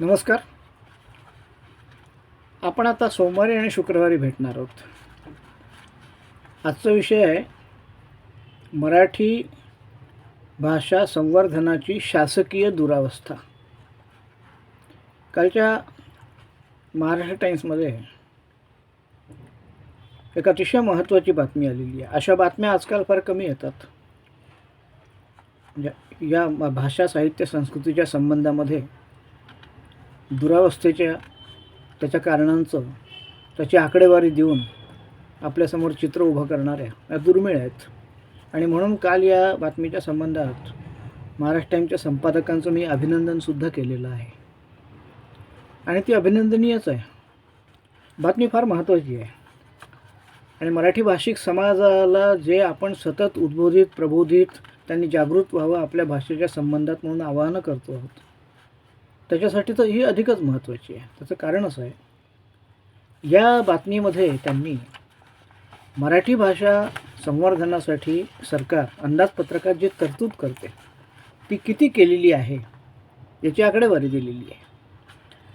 नमस्कार. आपण आता सोमवारी आणि शुक्रवारी भेटणार आहोत. आजचा विषय आहे मराठी भाषा संवर्धनाची शासकीय दुरावस्था. कालच्या महाराष्ट्र टाइम्समध्ये एक अतिशय महत्त्वाची बातमी आलेली आहे. अशा बातम्या आजकाल फार कमी येतात. म्हणजे या भाषा साहित्य संस्कृतीच्या संबंधामध्ये दुरावस्थेच्या त्याच्या कारणांचं त्याची आकडेवारी देऊन आपल्यासमोर चित्र उभं करणाऱ्या या दुर्मिळ आहेत. आणि म्हणून काल या बातमीच्या संबंधात महाराष्ट्र टाईमच्या संपादकांचं मी अभिनंदनसुद्धा केलेलं आहे. आणि ती अभिनंदनीयच आहे. बातमी फार महत्त्वाची आहे. आणि मराठी भाषिक समाजाला जे आपण सतत उद्बोधित प्रबोधित त्यांनी जागृत व्हावं आपल्या भाषेच्या संबंधात म्हणून आवाहनं करतो आहोत. त्याच्यासाठी तर ही अधिकच महत्त्वाची आहे. त्याचं कारण असं आहे या बातमीमध्ये त्यांनी मराठी भाषा संवर्धनासाठी सरकार अंदाजपत्रकात जी तरतूद करते ती किती केलेली आहे याची आकडेवारी दिलेली आहे.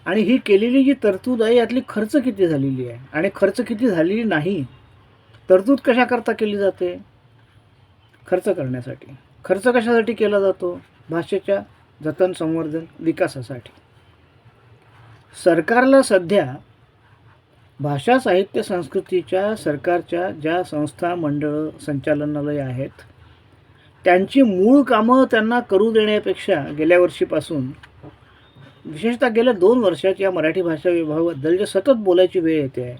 आणि ही केलेली जी तरतूद आहे यातली खर्च किती झालेली आहे? आणि खर्च किती झालेली नाही तरतूद कशाकरता केली जाते? खर्च करण्यासाठी. खर्च कशासाठी केला जातो? भाषेच्या जतन संवर्धन विकासासाठी. सरकारला सध्या भाषा साहित्य संस्कृतीच्या सरकारच्या ज्या संस्था मंडळं संचालनालय आहेत त्यांची मूळ कामं त्यांना करू देण्यापेक्षा गेल्या वर्षीपासून विशेषतः गेल्या दोन वर्षात या मराठी भाषा विभागाबद्दल जे सतत बोलायची वेळ येते आहे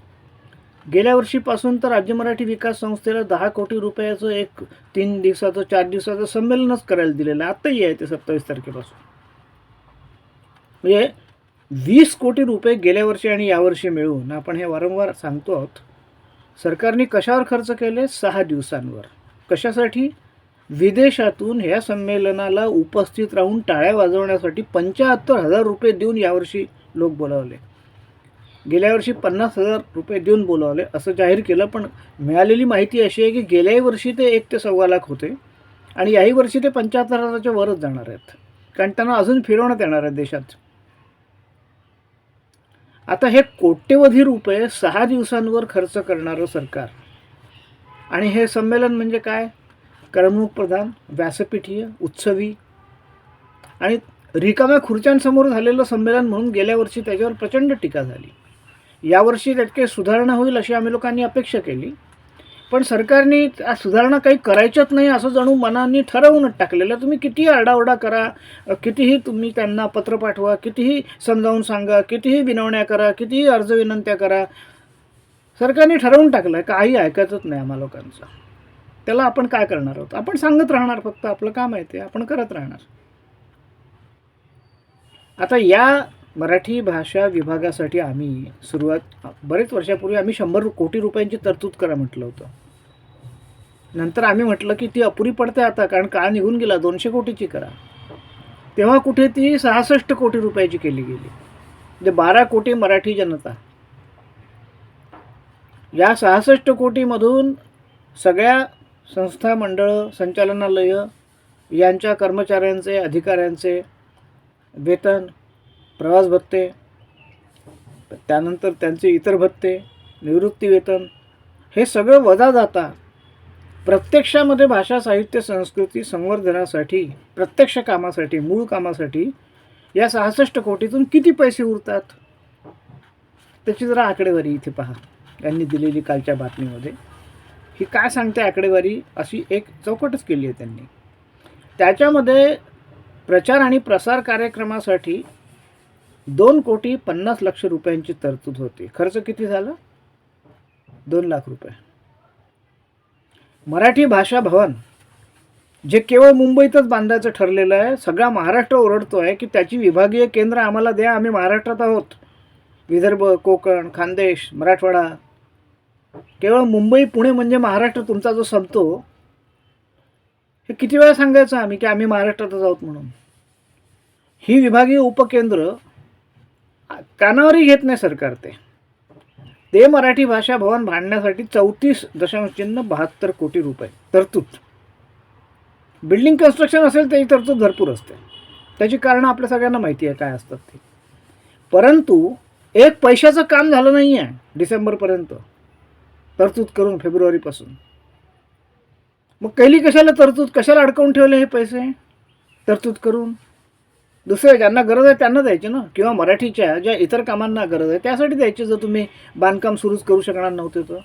गेल्या वर्षीपासून तर राज्य मराठी विकास संस्थेला दहा कोटी रुपयाचं एक तीन दिवसाचं चार दिवसाचं संमेलनच करायला दिलेलं आहे. आत्ताही आहे ते सत्तावीस तारखेपासून. म्हणजे वीस कोटी रुपये गेल्या वर्षी आणि यावर्षी मिळून आपण हे वारंवार सांगतो आहोत सरकारने कशावर खर्च केले? सहा दिवसांवर. कशासाठी? विदेशातून ह्या संमेलनाला उपस्थित राहून टाळ्या वाजवण्यासाठी पंच्याहत्तर हजार रुपये देऊन यावर्षी लोक बोलावले. गेल्या वर्षी पन्नास हजार रुपये देऊन बोलावले असं जाहीर केलं पण मिळालेली माहिती अशी आहे की गेल्याही वर्षी ते एक ते सव्वा लाख होते आणि याही वर्षी ते पंच्याहत्तर हजाराच्या वरच जाणार आहेत. कारण त्यांना अजून फिरवण्यात येणार आहे देशात. आता हे कोट्यवधी रुपये सहा दिवसांवर खर्च करणारं सरकार. आणि हे संमेलन म्हणजे काय? करमणूक प्रधान व्यासपीठीय उत्सवी. आणि रिकाम्या खुर्च्यांसमोर झालेलं संमेलन म्हणून गेल्या वर्षी त्याच्यावर प्रचंड टीका झाली. यावर्षी त्यात काही सुधारणा होईल अशी आम्ही लोकांनी अपेक्षा केली. पण सरकारने सुधारणा काही करायच्याच नाही असं जणू मनाने ठरवूनच टाकलेलं. तुम्ही कितीही आरडाओरडा करा कितीही तुम्ही त्यांना पत्र पाठवा कितीही समजावून सांगा कितीही विनवण्या करा कितीही अर्ज विनंत्या करा. सरकारने ठरवून टाकलं आहे काही ऐकायचंच नाही आम्हा लोकांचं. त्याला आपण काय करणार आहोत? आपण सांगत राहणार फक्त आपलं काम आहे ते आपण करत राहणार. आता या मराठी भाषा विभागासाठी आम्ही सुरुवात बरेच वर्षापूर्वी आम्ही शंभर कोटी रुपयांची तरतूद करा म्हटलं होतं. नंतर आम्ही म्हटलं की ती अपुरी पडते आता कारण काळ निघून गेला दोनशे कोटीची करा. तेव्हा कुठे ती सहासष्ट कोटी रुपयाची केली गेली. म्हणजे बारा कोटी मराठी जनता. या सहासष्ट कोटीमधून सगळ्या संस्था मंडळं संचालनालयं यांच्या कर्मचाऱ्यांचे अधिकाऱ्यांचे वेतन प्रवास भत्ते त्यानंतर त्यांचे इतर भत्ते निवृत्तीवेतन हे सगळं वजा जाता प्रत्यक्षामध्ये भाषा साहित्य संस्कृती संवर्धनासाठी प्रत्यक्ष कामासाठी मूळ कामासाठी या सहासष्ट कोटीतून किती पैसे उरतात? त्याची जरा आकडेवारी इथे पहा. यांनी दिलेली कालच्या बातमीमध्ये. ही काय सांगते आकडेवारी? अशी एक चौकटच केली आहे त्यांनी. त्याच्यामध्ये प्रचार आणि प्रसार कार्यक्रमासाठी दोन कोटी पन्नास लक्ष रुपयांची तरतूद होती. खर्च किती झाला? दोन लाख रुपये. मराठी भाषा भवन जे केवळ मुंबईतच बांधायचं ठरलेलं आहे सगळा महाराष्ट्र ओरडतो आहे की त्याची विभागीय केंद्र आम्हाला द्या आम्ही महाराष्ट्रात आहोत. विदर्भ कोकण खानदेश मराठवाडा. केवळ मुंबई पुणे म्हणजे महाराष्ट्र तुमचा जो संपतो हे किती वेळा सांगायचं आम्ही की आम्ही महाराष्ट्रातच आहोत म्हणून? ही विभागीय उपकेंद्र कानावरही घेत नाही सरकार ते. ते मराठी भाषा भवन भांडण्यासाठी चौतीस दशांश चिन्ह बहात्तर कोटी रुपये तरतूद. बिल्डिंग कन्स्ट्रक्शन असेल त्याची तरतूद भरपूर असते. त्याची कारणं आपल्या सगळ्यांना माहिती आहे काय असतात ती. परंतु एक पैशाचं काम झालं नाही आहे डिसेंबरपर्यंत तरतूद करून फेब्रुवारीपासून मग कैली कशाला तरतूद कशाला अडकवून ठेवले हे पैसे? तरतूद करून. दुसरं ज्यांना गरज आहे त्यांना द्यायची ना. किंवा मराठीच्या ज्या इतर कामांना गरज आहे त्यासाठी द्यायची जर तुम्ही बांधकाम सुरूच करू शकणार नव्हते तर.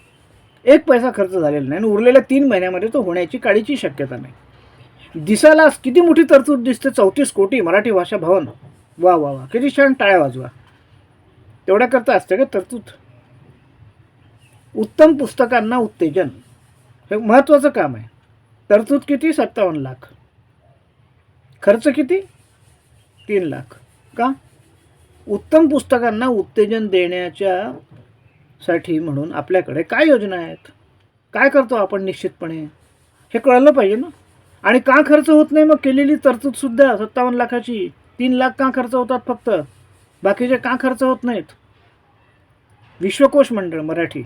एक पैसा खर्च झालेला नाही आणि उरलेल्या तीन महिन्यामध्ये तो होण्याची काळीची शक्यता नाही. दिसायला किती मोठी तरतूद दिसते. चौतीस कोटी मराठी भाषा भवन. वा वा वा. किती छान टाळ्या वाजवा. तेवढ्याकरता असते का तरतूद? उत्तम पुस्तकांना उत्तेजन. हे महत्त्वाचं काम आहे. तरतूद किती? सत्तावन्न लाख. खर्च किती? तीन लाख. का? उत्तम पुस्तकांना उत्तेजन देण्याच्या साठी म्हणून आपल्याकडे काय योजना आहेत? काय करतो आपण निश्चितपणे? हे कळलं पाहिजे ना? आणि का खर्च होत नाही? मग केलेली तरतूदसुद्धा सत्तावन्न लाखाची. तीन लाख का खर्च होतात फक्त? बाकीचे का खर्च होत नाहीत? विश्वकोश मंडळ मराठी.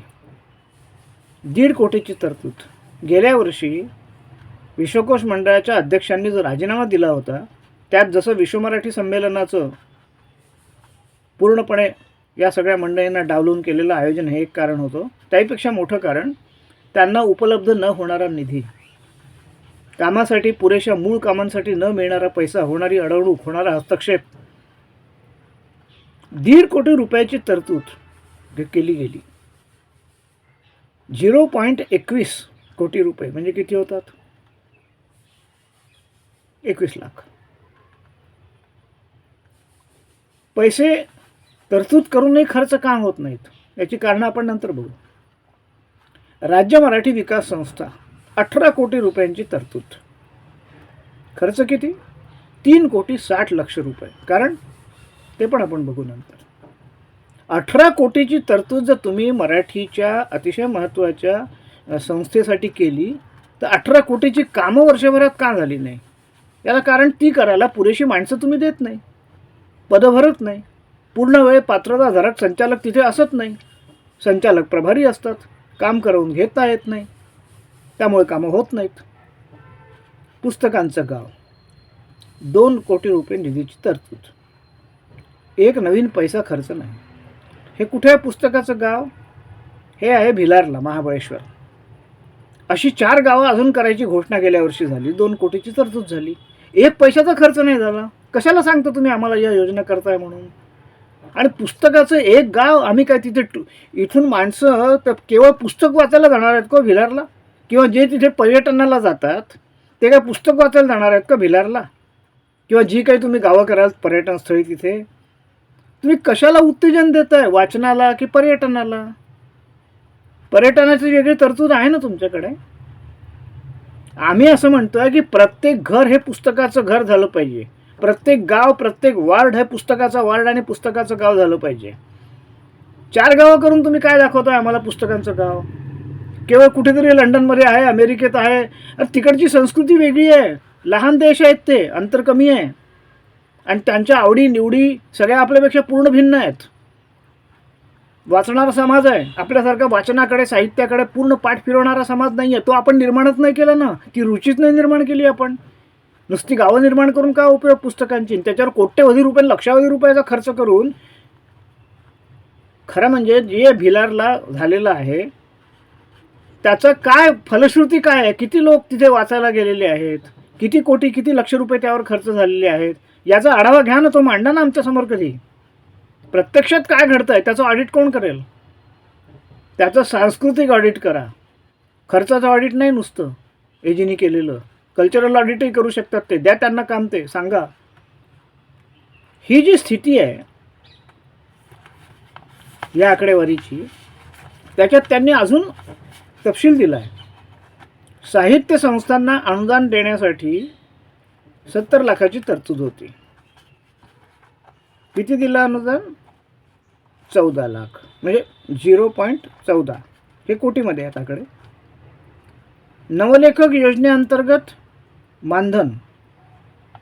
दीड कोटीची तरतूद. गेल्या वर्षी विश्वकोश मंडळाच्या अध्यक्षांनी जो राजीनामा दिला होता त्यात जसं विश्व मराठी संमेलनाचं पूर्णपणे या सगळ्या मंडळींना डावलून केलेलं आयोजन हे एक कारण होतं. त्यापेक्षा मोठं कारण त्यांना उपलब्ध न होणारा निधी. कामासाठी पुरेशा मूळ कामांसाठी न मिळणारा पैसा होणारी अडवणूक होणारा हस्तक्षेप. दीड कोटी रुपयाची तरतूद केली गेली. झिरो पॉईंट एकवीस कोटी रुपये म्हणजे किती होतात? एकवीस लाख. पैसे तरतूद करूनही खर्च का होत नाहीत? याची कारणं आपण नंतर बघू. राज्य मराठी विकास संस्था अठरा कोटी रुपयांची तरतूद. खर्च किती? तीन कोटी साठ लक्ष रुपये. कारण ते पण आपण बघू नंतर. अठरा कोटीची तरतूद जर तुम्ही मराठीच्या अतिशय महत्त्वाच्या संस्थेसाठी केली तर अठरा कोटीची कामं वर्षभरात का झाली नाही? याला कारण ती करायला पुरेशी माणसं तुम्ही देत नाही. पदं भरत नाही. पूर्ण वेळ पात्रताधारक संचालक तिथे असत नाही. संचालक प्रभारी असतात. काम करवून घेता येत नाही. त्यामुळे कामं होत नाहीत. पुस्तकांचं गाव. दोन कोटी रुपये निधीची तरतूद. एक नवीन पैसा खर्च नाही. हे कुठे आहे पुस्तकाचं गाव? हे आहे भिलारला महाबळेश्वर. अशी चार गावं अजून करायची घोषणा गेल्या वर्षी झाली. दोन कोटीची तरतूद झाली. एक पैशाचा खर्च नाही झाला. कशाला सांगता तुम्ही आम्हाला या योजना करताय म्हणून? आणि पुस्तकाचं एक गाव आम्ही काय तिथे इथून माणसं तर केवळ पुस्तक वाचायला जाणार आहेत का हो भिलारला? किंवा जे तिथे पर्यटनाला जातात ते काय पुस्तक वाचायला जाणार आहेत का भिलारला? किंवा जी काही तुम्ही गावं कराल पर्यटनस्थळी तिथे? तुम्ही कशाला उत्तेजन देताय? वाचनाला की पर्यटनाला? पर्यटनाची वेगळी तरतूद आहे ना तुमच्याकडे? आम्ही असं म्हणतोय की प्रत्येक घर हे पुस्तकाचं घर झालं पाहिजे. प्रत्येक गाव प्रत्येक वार्ड हे पुस्तकाचा वार्ड आणि पुस्तकाचं गाव झालं पाहिजे. चार गावं करून तुम्ही काय दाखवताय आम्हाला पुस्तकांचं गाव? केवळ कुठेतरी लंडनमध्ये आहे अमेरिकेत आहे. अरे तिकडची संस्कृती वेगळी आहे. लहान देश आहेत ते अंतर कमी आहे. आणि त्यांच्या आवडी निवडी सगळ्या आपल्यापेक्षा पूर्ण भिन्न आहेत. वाचणारा समाज आहे. आपल्यासारखा वाचनाकडे साहित्याकडे पूर्ण पाठ फिरवणारा समाज नाही आहे तो आपण निर्माणच नाही केला ना. ती रुचीच नाही निर्माण केली आपण. नुसती गावं निर्माण करून का उपयोग पुस्तकांची? आणि त्याच्यावर कोट्यवधी रुपये लक्षावधी रुपयाचा खर्च करून खरं म्हणजे जे भिलारला झालेलं आहे त्याचं काय फलश्रुती काय आहे? किती लोक तिथे वाचायला गेलेले आहेत? किती कोटी किती लक्ष रुपये त्यावर खर्च झालेले आहेत? याचा आढावा घ्या ना तो मांडा ना आमच्यासमोर कधी. प्रत्यक्षात काय घडतं आहे त्याचं ऑडिट कोण करेल? त्याचं सांस्कृतिक ऑडिट करा. खर्चाचं ऑडिट नाही नुसतं. एजीनी केलेलं. कल्चरल ऑडिटही करू शकतात ते. द्या त्यांना काम ते. सांगा. ही जी स्थिती आहे या आकडेवारीची त्याच्यात त्यांनी अजून तपशील दिला आहे साहित्य संस्थांना अनुदान देण्यासाठी सत्तर लाखाची तरतूद होती. किती दिलं अनुदान? चौदा लाख. म्हणजे झिरो पॉईंट चौदा. हे कोटीमध्ये आहेत आकडे. नवलेखक योजनेअंतर्गत मानधन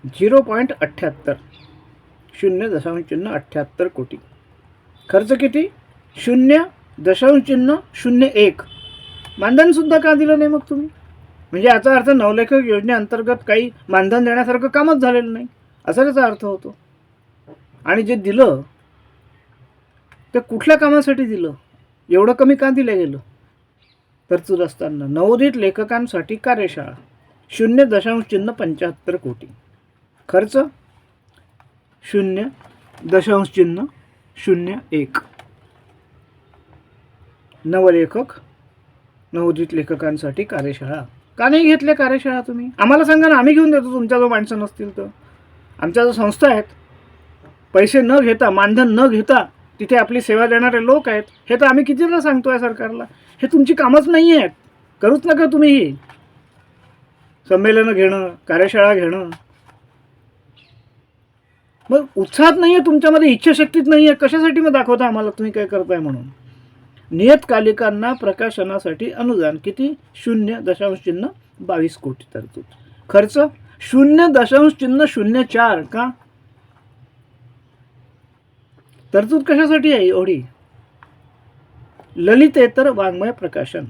झिरो पॉईंट अठ्ठ्याहत्तर शून्य दशांश चिन्ह अठ्ठ्याहत्तर कोटी. खर्च किती? शून्य दशांश चिन्ह शून्य एक. मानधनसुद्धा का दिलं नाही मग तुम्ही? म्हणजे याचा अर्थ नवलेखक योजनेअंतर्गत काही मानधन देण्यासारखं कामच झालेलं नाही. असा त्याचा अर्थ होतो. आणि जे दिलं ते कुठल्या कामासाठी दिलं? एवढं कमी का दिलं गेलं? तरतूद असताना नवोदित लेखकांसाठी कार्यशाळा. शून्य दशांश चिन्ह पंच्याहत्तर कोटी. खर्च? शून्य दशांश चिन्ह शून्य एक. नवलेखक? नवोदित लेखकांसाठी कार्यशाळा. का नाही घेतले कार्यशाळा तुम्ही? आम्हाला सांगा ना आम्ही घेऊन देतो तुमच्या जो माणसं नसतील तर. आमच्या जो संस्था आहेत पैसे न घेता मानधन न घेता तिथे आपली सेवा देणारे लोक आहेत हे तर आम्ही कितीदा सांगतो आहे सरकारला. हे तुमची कामच नाही आहेत करूच नका तुम्ही ही. संमेलनं घेणं कार्यशाळा घेणं. मग उत्साहात नाही आहे तुमच्यामध्ये इच्छाशक्तीत नाही आहे कशासाठी मग दाखवता आम्हाला? तुम्ही काय करताय म्हणून? नियतकालिकांना प्रकाशनासाठी अनुदान किती? शून्य दशांश चिन्ह बावीस कोटी तरतूद. खर्च? शून्य दशांश चिन्ह शून्य चार का? तरतूद कशासाठी आहे एवढी? ललितेतर वाङ्मय प्रकाशन.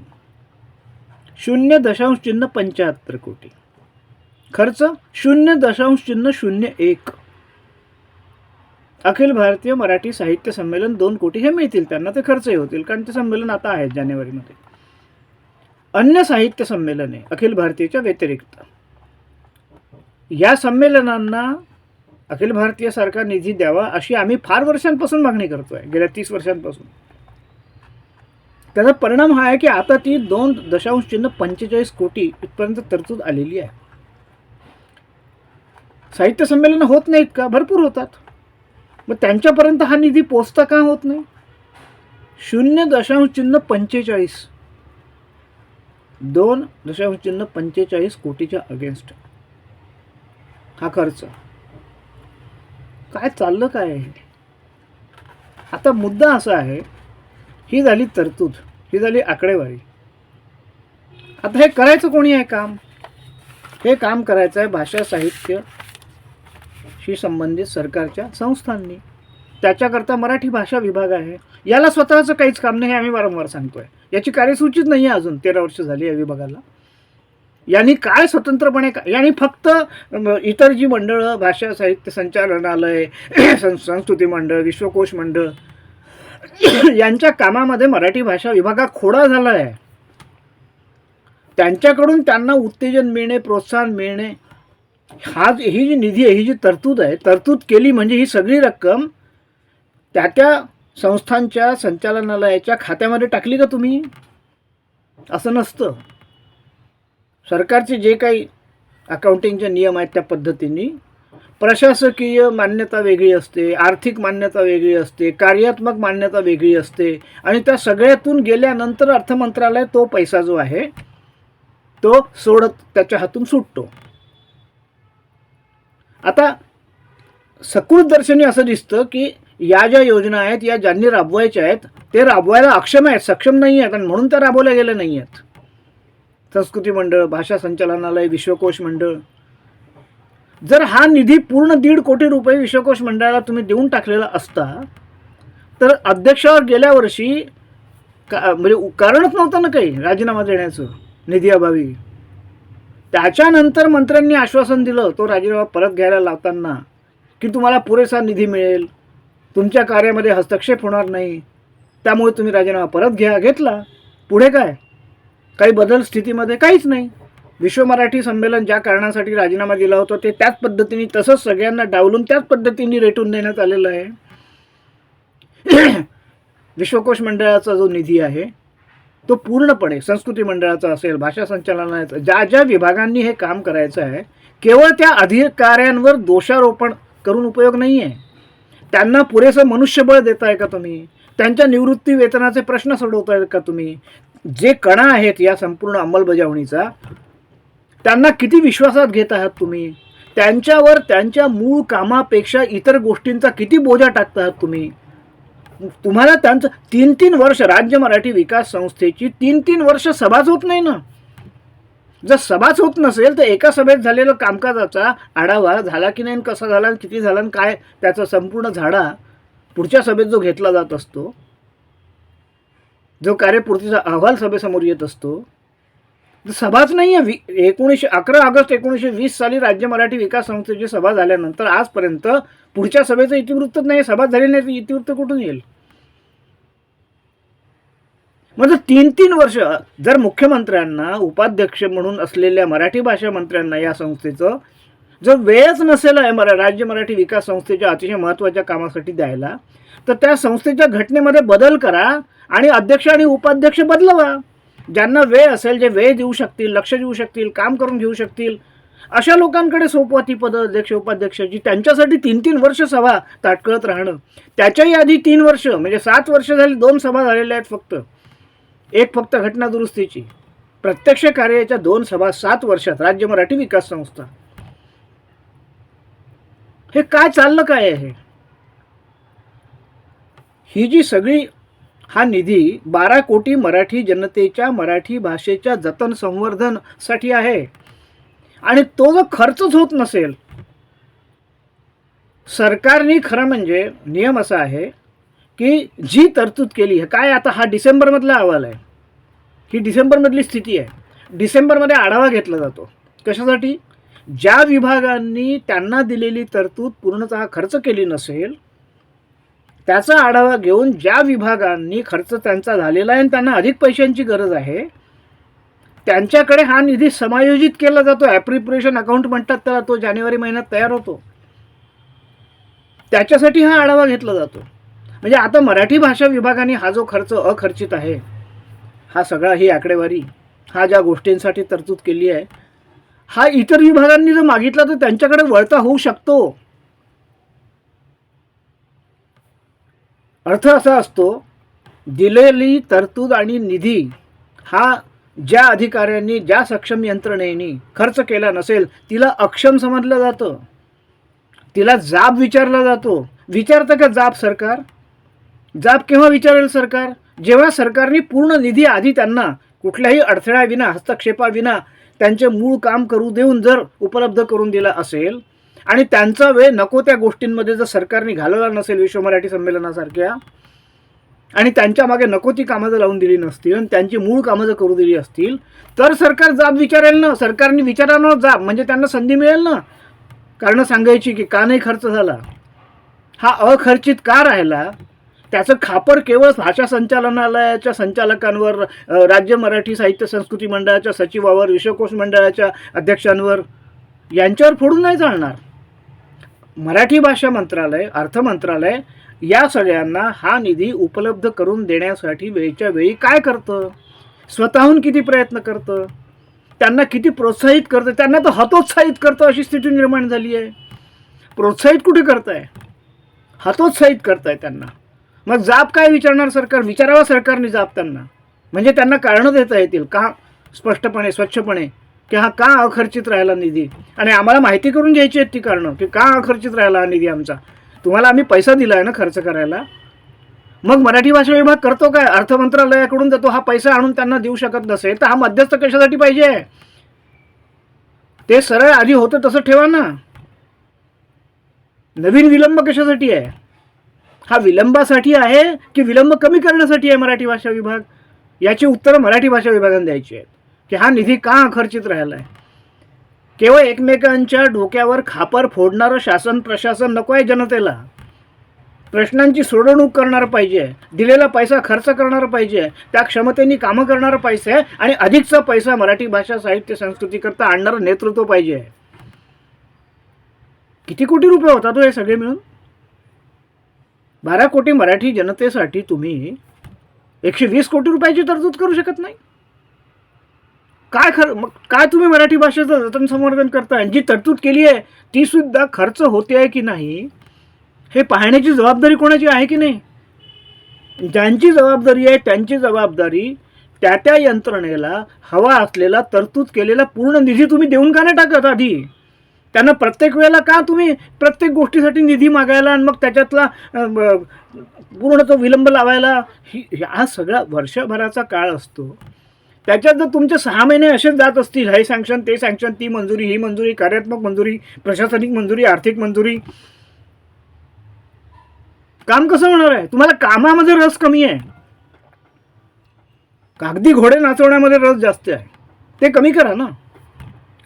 शून्य दशांश चिन्ह पंच्याहत्तर कोटी. खर्च शून्य दशांश चिन्ह शून्य एक. अखिल भारतीय मराठी साहित्य संमेलन दोन कोटी हे मिळतील त्यांना ते खर्चही होतील कारण ते संमेलन आता आहे जानेवारीमध्ये. अन्य साहित्य संमेलने अखिल भारतीयच्या व्यतिरिक्त. या संमेलनांना अखिल भारतीय सरकार निधी द्यावा अशी आम्ही फार वर्षांपासून मागणी करतोय गेल्या तीस वर्षांपासून. त्याचा परिणाम हा आहे की आता ती दोन दशांश चिन्ह पंचेचाळीस कोटी इथपर्यंत तरतूद आलेली आहे. साहित्य संमेलन होत नाहीत का? भरपूर होतात. मग त्यांच्यापर्यंत हा निधी पोचता का होत नाही? शून्य दशांश चिन्ह पंचेचाळीस. दोन दशांश चिन्ह पंचेचाळीस कोटीच्या अगेन्स्ट हा खर्च. काय चाललं काय? आहे आता मुद्दा असा आहे ही झाली तरतूद ही झाली आकडेवारी. आता हे करायचं कोणी आहे काम? हे काम करायचं आहे भाषा साहित्य शी संबंधित सरकारच्या संस्थांनी. त्याच्याकरता मराठी भाषा विभाग आहे. याला स्वतःचं काहीच काम नाही हे आम्ही वारंवार सांगतोय. याची कार्यसूचीच नाही आहे अजून. तेरा वर्ष झाली या विभागाला. यांनी काय स्वतंत्रपणे का यांनी फक्त इतर जी मंडळं भाषा साहित्य संचालनालय संस्कृती मंडळ विश्वकोश मंडळ यांच्या कामामध्ये मराठी भाषा विभागा खोडा झाला आहे त्यांच्याकडून त्यांना उत्तेजन मिळणे प्रोत्साहन मिळणे हा ही जी निधी आहे ही जी तरतूद आहे तरतूद केली म्हणजे ही सगळी रक्कम त्या त्या संस्थांच्या संचालनालयाच्या खात्यामध्ये टाकली का तुम्ही? असं नसतं. सरकारचे जे काही अकाउंटिंगचे नियम आहेत त्या पद्धतीने प्रशासकीय मान्यता वेगळी असते आर्थिक मान्यता वेगळी असते कार्यात्मक मान्यता वेगळी असते आणि त्या सगळ्यातून गेल्यानंतर अर्थमंत्रालय तो पैसा जो आहे तो सोडत त्याच्या हातून सुटतो. आता सकृत दर्शनी असं दिसतं की या ज्या योजना आहेत या ज्यांनी राबवायच्या आहेत ते राबवायला अक्षम आहेत सक्षम नाही आहेत आणि म्हणून त्या राबवल्या गेल्या नाही आहेत. संस्कृती मंडळ भाषा संचालनालय विश्वकोश मंडळ जर हा निधी पूर्ण दीड कोटी रुपये विश्वकोश मंडळाला तुम्ही देऊन टाकलेला असता तर अध्यक्षावर गेल्या वर्षी का म्हणजे कारणच नव्हतं ना काही राजीनामा देण्याचं निधी अभावी. त्याच्यानंतर मंत्र्यांनी आश्वासन दिलं तो राजीनामा परत घ्यायला लावताना की तुम्हाला पुरेसा निधी मिळेल तुमच्या कार्यामध्ये हस्तक्षेप होणार नाही त्यामुळे तुम्ही राजीनामा परत घ्या घेतला. पुढे काय? काही बदल स्थितीमध्ये काहीच नाही. विश्व मराठी संमेलन ज्या कारणासाठी राजीनामा दिला होता ते त्याच पद्धतीने तसंच सगळ्यांना डावलून त्याच पद्धतीने रेटून देण्यात आलेलं आहे. विश्वकोश मंडळाचा जो निधी आहे तो पूर्णपणे संस्कृती मंडळाचा असेल भाषा संचालनाचा ज्या ज्या विभागांनी हे काम करायचं आहे केवळ त्या अधिकाऱ्यांवर दोषारोपण करून उपयोग नाही आहे त्यांना पुरेसं मनुष्यबळ देताय का तुम्ही? त्यांच्या निवृत्ती वेतनाचे प्रश्न सोडवताय का तुम्ही? जे कणा आहेत या संपूर्ण अंमलबजावणीचा त्यांना किती विश्वासात घेत आहात तुम्ही? त्यांच्यावर त्यांच्या मूळ कामापेक्षा इतर गोष्टींचा किती बोजा टाकत आहात तुम्ही? तुम्हाला त्यांचं तीन तीन वर्ष राज्य मराठी विकास संस्थेची तीन तीन वर्ष सभाच होत नाही ना? जर सभाच होत नसेल तर एका सभेत झालेलं कामकाजाचा आढावा झाला की नाही आणि कसा झाला किती झाला आणि काय त्याचा संपूर्ण झाडा पुढच्या सभेत जो घेतला जात असतो जो कार्यपूर्तीचा अहवाल सभेसमोर येत असतो म्हणजे सभाच नाही आहे. वी एकोणीसशे अकरा ऑगस्ट एकोणीसशे वीस साली राज्य मराठी विकास संस्थेची सभा झाल्यानंतर आजपर्यंत पुढच्या सभेचं इतिवृत्तच नाही सभा झाली नाही तर इतिवृत्त कुठून येईल? म्हणजे तीन तीन वर्ष जर मुख्यमंत्र्यांना उपाध्यक्ष म्हणून असलेल्या मराठी भाषा मंत्र्यांना या संस्थेचं जर वेळच नसेल आहे मरा राज्य मराठी विकास संस्थेच्या अतिशय महत्त्वाच्या कामासाठी द्यायला तर त्या संस्थेच्या घटनेमध्ये बदल करा आणि अध्यक्ष आणि उपाध्यक्ष बदलवा. ज्यांना वेळ असेल जे वेळ देऊ शकतील लक्ष देऊ शकतील काम करून घेऊ शकतील अशा लोकांकडे सोपवा ती पद अध्यक्ष उपाध्यक्षाची त्यांच्यासाठी तीन तीन वर्ष सभा ताटकळत राहणं. त्याच्याही आधी तीन वर्ष म्हणजे सात वर्ष झाली दोन सभा झालेल्या आहेत फक्त. एक फक्त घटना दुरुस्तीची. प्रत्यक्ष कार्याच्या दोन सभा सात वर्षात राज्य मराठी विकास संस्था. हे काय चाललं काय आहे ही जी सगळी हा निधी बारा कोटी मराठी जनतेच्या मराठी भाषेच्या जतन संवर्धनसाठी आहे. आणि तो जर खर्चच होत नसेल सरकारने खरं म्हणजे नियम असा आहे की जी तरतूद केली आहे काय आता हा डिसेंबरमधला अहवाल आहे. ही डिसेंबरमधली स्थिती आहे. डिसेंबरमध्ये आढावा घेतला जातो. कशासाठी? ज्या विभागांनी त्यांना दिलेली तरतूद पूर्णतः खर्च केली नसेल त्याचा आढावा घेऊन ज्या विभागांनी खर्च त्यांचा झालेला आहे आणि त्यांना अधिक पैशांची गरज आहे त्यांच्याकडे हा निधी समायोजित केला जातो. ॲप्रिप्रेशन अकाउंट म्हणतात त्याला तो जानेवारी महिन्यात तयार होतो. त्याच्यासाठी हा आढावा घेतला जातो. म्हणजे आता मराठी भाषा विभागाने हा जो खर्च अखर्चित आहे हा सगळा ही आकडेवारी हा ज्या गोष्टींसाठी तरतूद केली आहे हा इतर विभागांनी जर मागितला तर त्यांच्याकडे वळता होऊ शकतो. अर्थ असा असतो दिलेली तरतूद आणि निधी हा ज्या अधिकाऱ्यांनी ज्या सक्षम यंत्रणेनी खर्च केला नसेल तिला अक्षम समजलं जातं. तिला जाब विचारला जातो. विचारतं का जाब सरकार? जाब केव्हा विचारेल सरकार? जेव्हा सरकारने पूर्ण निधी आधी त्यांना कुठल्याही अडथळ्याविना हस्तक्षेपाविना त्यांचे मूळ काम करू देऊन जर उपलब्ध करून दिला असेल आणि त्यांचा वेळ नको त्या गोष्टींमध्ये जर सरकारने घालवला नसेल विश्व मराठी संमेलनासारख्या आणि त्यांच्या मागे नको ती कामं जर लावून दिली नसतील आणि त्यांची मूळ कामं जर करू दिली असतील तर सरकार जाब विचारेल ना. सरकारने विचारांना जाब म्हणजे त्यांना संधी मिळेल ना. कारण सांगायची की का नाही खर्च झाला? हा अखर्चित का राहिला? त्याचं खापर केवळ भाषा संचालनालयाच्या संचालकांवर राज्य मराठी साहित्य संस्कृती मंडळाच्या सचिवावर विश्वकोश मंडळाच्या अध्यक्षांवर यांच्यावर फोडून नाही चालणार. मराठी भाषा मंत्रालय अर्थ मंत्रालय या सगळ्यांना हा निधी उपलब्ध करून देण्यासाठी वेळच्या वेळी काय करतं? स्वतःहून किती प्रयत्न करतं? त्यांना किती प्रोत्साहित करतं? त्यांना तर हतोत्साहित करतं अशी स्थिती निर्माण झाली आहे. प्रोत्साहित कुठे करताय? हतोत्साहित करताय त्यांना. मग जाब काय विचारणार सरकार? विचारावा सरकारने जाब त्यांना. म्हणजे त्यांना कारणं देता येतील का? स्पष्टपणे स्वच्छपणे. की हा का अखर्चित राहिला निधी? आणि आम्हाला माहिती करून घ्यायची आहेत ती कारणं की का अखर्चित राहिला हा निधी आमचा? तुम्हाला आम्ही पैसा दिला आहे ना खर्च करायला? मग मराठी भाषा विभाग करतो काय? अर्थ मंत्रालयाकडून जातो हा पैसा आणून त्यांना देऊ शकत नसेल तर हा मध्यस्थ कशासाठी पाहिजे? ते सरळ आधी होतं तसं ठेवा ना. नवीन विलंब कशासाठी आहे? हा विलंबासाठी आहे की विलंब कमी करण्यासाठी आहे मराठी भाषा विभाग? याची उत्तरं मराठी भाषा विभागाने द्यायची आहेत. की हा निधी का अखर्चित राहिला आहे केवळ एकमेकांच्या डोक्यावर खापर फोडणारं शासन प्रशासन नको आहे जनतेला. प्रश्नांची सोडवणूक करणार पाहिजे दिलेला पैसा खर्च करणार पाहिजे त्या क्षमतेने कामं करणारं पैसे आणि अधिकचा पैसा मराठी भाषा साहित्य संस्कृतीकरता आणणारं नेतृत्व पाहिजे. किती कोटी रुपये होतात तो हे सगळे मिळून? बारा कोटी मराठी जनतेसाठी तुम्ही एकशे वीस कोटी रुपयाची तरतूद करू शकत नाही? काय खर मग काय तुम्ही मराठी भाषेचं जतन संवर्धन करताय? जी तरतूद केली आहे ती सुद्धा खर्च होते आहे की नाही? हे पाहण्याची जबाबदारी कोणाची आहे की नाही? ज्यांची जबाबदारी आहे त्यांची जबाबदारी त्या त्या यंत्रणेला हवा असलेला तरतूद केलेला पूर्ण निधी तुम्ही देऊन का नाही टाकत आधी? त्यांना प्रत्येक वेळेला का तुम्ही प्रत्येक गोष्टीसाठी निधी मागायला आणि मग त्याच्यातला पूर्ण तो विलंब लावायला? ही हा सगळा वर्षभराचा काळ असतो. त्याच्यात जर तुमचे सहा महिने असेच जात असतील हे सँक्शन ते सँक्शन ती मंजुरी ही मंजुरी कार्यात्मक मंजुरी प्रशासनिक मंजुरी आर्थिक मंजुरी. काम कसं होणार आहे? तुम्हाला कामामध्ये रस कमी आहे. कागदी घोडे नाचवण्यामध्ये रस जास्त आहे. ते कमी करा ना.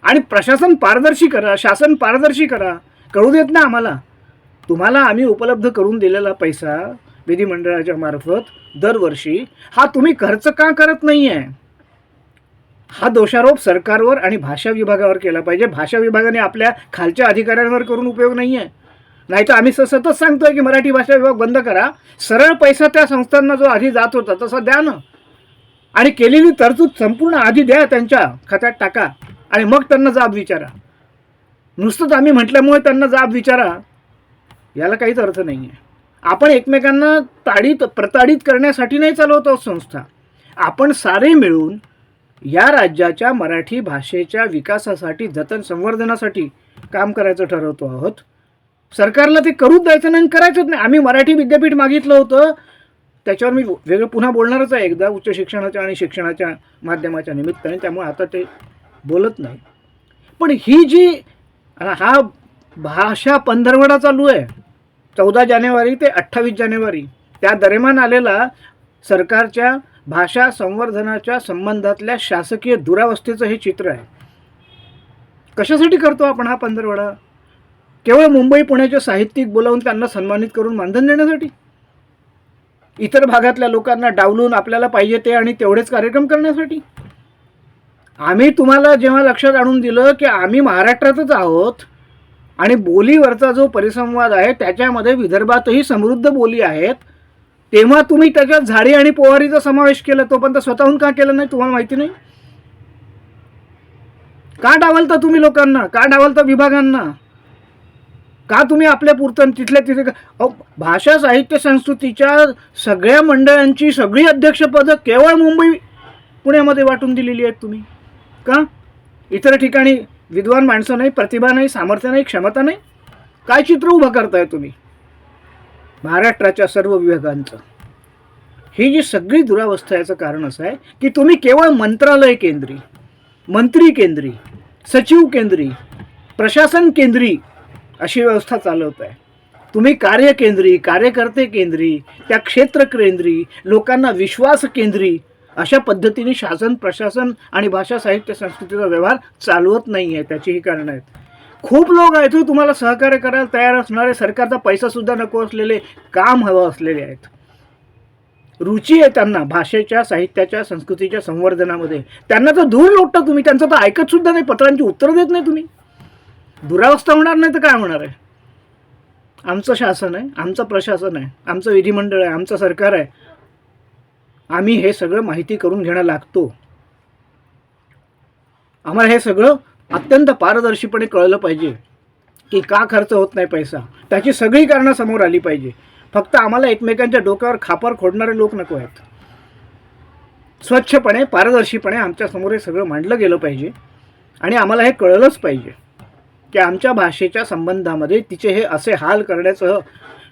आणि प्रशासन पारदर्शी करा शासन पारदर्शी करा. कळू देत ना आम्हाला. तुम्हाला आम्ही उपलब्ध करून दिलेला पैसा विधिमंडळाच्या मार्फत दरवर्षी. हा तुम्ही खर्च का करत नाही आहे हा दोषारोप सरकारवर आणि भाषा विभागावर केला पाहिजे. भाषा विभागाने आपल्या खालच्या अधिकाऱ्यांवर करून उपयोग नाही आहे नाही तर आम्ही स- सतत सांगतोय की मराठी भाषा विभाग बंद करा. सरळ पैसा त्या संस्थांना जो आधी जात होता तसा द्या ना. आणि केलेली तरतूद संपूर्ण आधी द्या त्यांच्या खात्यात टाका. आणि मग त्यांना जाब विचारा. नुसतंच आम्ही म्हटल्यामुळे त्यांना जाब विचारा याला काहीच अर्थ नाही आहे आपण एकमेकांना ताडीत प्रताडित करण्यासाठी नाही चालवत आहोत संस्था. आपण सारे मिळून या राज्याच्या मराठी भाषेच्या विकासासाठी जतन संवर्धनासाठी काम करायचं ठरवतो आहोत. सरकारला ते करूच द्यायचं नाही आणि करायचंच नाही. आम्ही मराठी विद्यापीठ मागितलं होतं. त्याच्यावर मी वेगळं पुन्हा बोलणारच आहे. एकदा उच्च शिक्षणाच्या आणि शिक्षणाच्या माध्यमाच्या निमित्ताने. त्यामुळे आता ते बोलत नाही. पण ही जी हा भाषा पंधरवडा चालू आहे. चौदा जानेवारी ते अठ्ठावीस जानेवारी. त्या दरम्यान आलेला सरकारच्या भाषा संवर्धनाच्या संबंधातल्या शासकीय दुरावस्थेचं हे चित्र आहे. कशासाठी करतो आपण हा पंधरवडा? केवळ मुंबई पुण्याचे साहित्यिक बोलावून त्यांना सन्मानित करून मानधन देण्यासाठी? इतर भागातल्या लोकांना डावलून आपल्याला पाहिजे ते आणि तेवढेच कार्यक्रम करण्यासाठी? आम्ही तुम्हाला जेव्हा लक्षात आणून दिलं की आम्ही महाराष्ट्रातच आहोत आणि बोलीवरचा जो परिसंवाद आहे त्याच्यामध्ये विदर्भातही समृद्ध बोली आहेत तेव्हा तुम्ही त्याच्यात झाडी आणि पोवारीचा समावेश केला तोपर्यंत स्वतःहून का केलं नाही तुम्हाला माहिती नाही? का डावलता तुम्ही लोकांना? का डावलता विभागांना? का तुम्ही आपल्या पुरतं तिथल्या तिथे का- भाषा साहित्य संस्कृतीच्या सगळ्या मंडळांची सगळी अध्यक्षपदं केवळ मुंबई पुण्यामध्ये वाटून दिलेली आहेत तुम्ही. का? इतर ठिकाणी विद्वान माणसं नाही प्रतिभा नाही सामर्थ्य नाही क्षमता नाही. काय चित्र उभं करताय तुम्ही? महाराष्ट्राच्या सर्व विभागांचं. ही जी सगळी दुरावस्था याचं कारण असं आहे की तुम्ही केवळ मंत्रालय केंद्री मंत्री केंद्री सचिव केंद्री प्रशासन केंद्री अशी व्यवस्था चालवत आहे. तुम्ही कार्यकेंद्री कार्यकर्ते केंद्री त्या क्षेत्र केंद्री लोकांना विश्वास केंद्री अशा पद्धतीने शासन प्रशासन आणि भाषा साहित्य संस्कृतीचा व्यवहार चालवत नाही आहे त्याचीही कारणं आहेत. खूप लोक आहेत हो, तुम्हाला सहकार्य करायला तयार असणारे. सरकारचा पैसासुद्धा नको असलेले काम हवं असलेले आहेत. रुची आहे त्यांना भाषेच्या साहित्याच्या संस्कृतीच्या संवर्धनामध्ये. त्यांना तर दूर लोटता तुम्ही त्यांचं तर ऐकत सुद्धा नाही पत्रांची उत्तरं देत नाही तुम्ही. दुरावस्था होणार नाही तर काय होणार आहे? आमचं शासन आहे आमचं प्रशासन आहे आमचं विधिमंडळ आहे आमचं सरकार आहे. आम्ही हे सगळं माहिती करून घेणं लागतो. आम्हाला हे सगळं अत्यंत पारदर्शीपणे कळलं पाहिजे की का खर्च होत नाही पैसा. त्याची सगळी कारणं समोर आली पाहिजे. फक्त आम्हाला एकमेकांच्या डोक्यावर खापर खोडणारे लोक नको आहेत. स्वच्छपणे पारदर्शीपणे आमच्यासमोर हे सगळं मांडलं गेलं पाहिजे आणि आम्हाला हे कळलंच पाहिजे की आमच्या भाषेच्या संबंधामध्ये तिचे हे असे हाल करण्याचं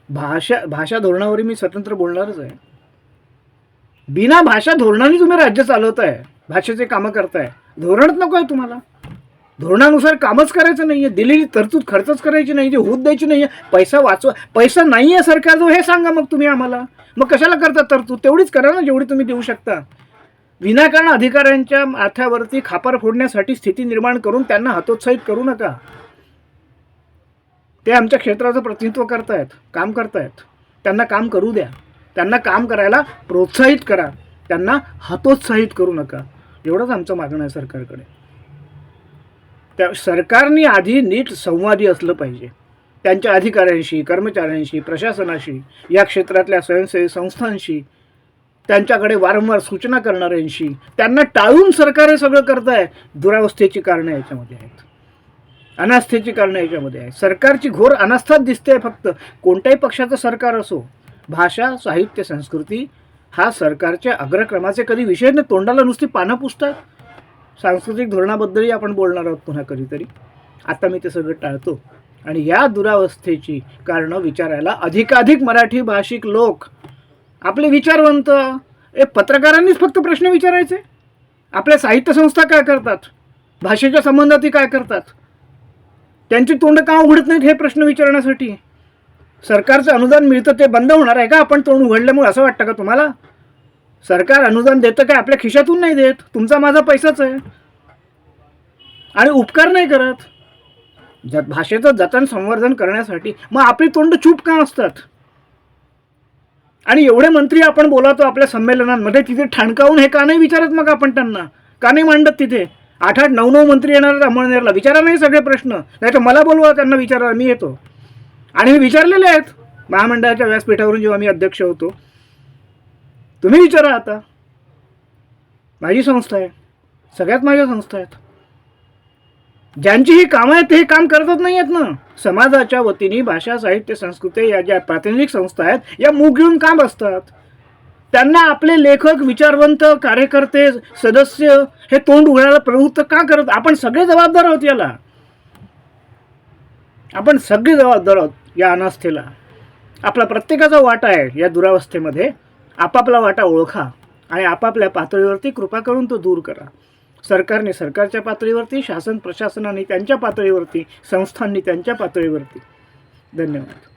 भाषा भाषा धोरणावर मी स्वतंत्र बोलणारच आहे. बिना भाषा धोरणाने तुम्ही राज्य चालवताय भाषेचे कामं करताय. धोरणच नको आहे तुम्हाला. धोरणानुसार कामच करायचं नाही आहे दिलेली तरतूद खर्चच करायची नाही होत द्यायची नाही आहे पैसा वाचवा. पैसा नाही आहे सरकारजवळ हे सांगा मग तुम्ही आम्हाला. मग कशाला करता तरतूद? तेवढीच करा ना जेवढी तुम्ही देऊ शकता. विनाकारण अधिकाऱ्यांच्या माथ्यावरती खापर फोडण्यासाठी स्थिती निर्माण करून त्यांना हतोत्साहित करू नका. ते आमच्या क्षेत्राचं प्रतिनिधित्व करतायत काम करतायत. त्यांना काम करू द्या. त्यांना काम करायला प्रोत्साहित करा. त्यांना हतोत्साहित करू नका. एवढंच आमचं मागणं आहे सरकारकडे. त्या सरकारने आधी नीट संवादी असलं पाहिजे. त्यांच्या अधिकाऱ्यांशी कर्मचाऱ्यांशी प्रशासनाशी या क्षेत्रातल्या स्वयंसेवी संस्थांशी त्यांच्याकडे वारंवार सूचना करणाऱ्यांशी त्यांना टाळून सरकार हे सगळं करत आहे दुरावस्थेची कारणं याच्यामध्ये आहेत. अनास्थेची कारणं याच्यामध्ये आहेत. सरकारची घोर अनास्थाच दिसते फक्त. कोणत्याही पक्षाचं सरकार असो भाषा साहित्य संस्कृती हा सरकारच्या अग्रक्रमाचे कधी विषय नाही. तोंडाला नुसती पानं पुसतात. सांस्कृतिक धोरणाबद्दलही आपण बोलणार आहोत पुन्हा कधीतरी. आता मी ते सगळं टाळतो. आणि या दुरावस्थेची कारणं विचारायला अधिकाधिक मराठी भाषिक लोक आपले विचारवंत हे पत्रकारांनीच फक्त प्रश्न विचारायचे. आपल्या साहित्य संस्था काय करतात? भाषेच्या संबंधातही काय करतात? त्यांची तोंड का उघडत नाहीत हे प्रश्न विचारण्यासाठी? सरकारचं अनुदान मिळतं ते बंद होणार आहे का? आपण तोंड उघडल्यामुळे असं वाटतं का तुम्हाला? सरकार अनुदान देतं काय? आपल्या खिशातून नाही देत. तुमचा माझा पैसाच आहे. आणि उपकार नाही करत. ज भाषेचं जतन संवर्धन करण्यासाठी मग आपली तोंड चूप का असतात? आणि एवढे मंत्री आपण बोलावतो आपल्या संमेलनांमध्ये तिथे ठणकावून हे का नाही विचारत मग आपण त्यांना? का नाही मांडत तिथे? आठ आठ नऊ नऊ मंत्री येणार आहेत अमळनेरला. विचारा नाही सगळे प्रश्न. नाही तर मला बोलवा त्यांना विचारा मी येतो. आणि मी विचारलेले आहेत. महामंडळाच्या व्यासपीठावरून जेव्हा मी अध्यक्ष होतो तुम्ही विचारा आता. माझी संस्था आहे. सगळ्यात माझ्या संस्था आहेत. ज्यांची ही कामं आहेत ते हे काम करतच नाही आहेत ना. समाजाच्या वतीने भाषा साहित्य संस्कृती या ज्या प्रातिनिधिक संस्था आहेत या मूग घेऊन काम असतात. त्यांना आपले लेखक विचारवंत कार्यकर्ते सदस्य हे तोंड उघडायला प्रवृत्त का करत? आपण सगळे जबाबदार आहोत याला. आपण सगळे जबाबदार आहोत या अनास्थेला. आपला प्रत्येकाचा वाटा आहे या दुरावस्थेमध्ये. आपापला वाटा ओळखा आणि आपापल्या पातळीवरती कृपा करून तो दूर करा. सरकारने सरकारच्या पातळीवरती शासन प्रशासनाने त्यांच्या पातळीवरती संस्थांनी त्यांच्या पातळीवरती. धन्यवाद.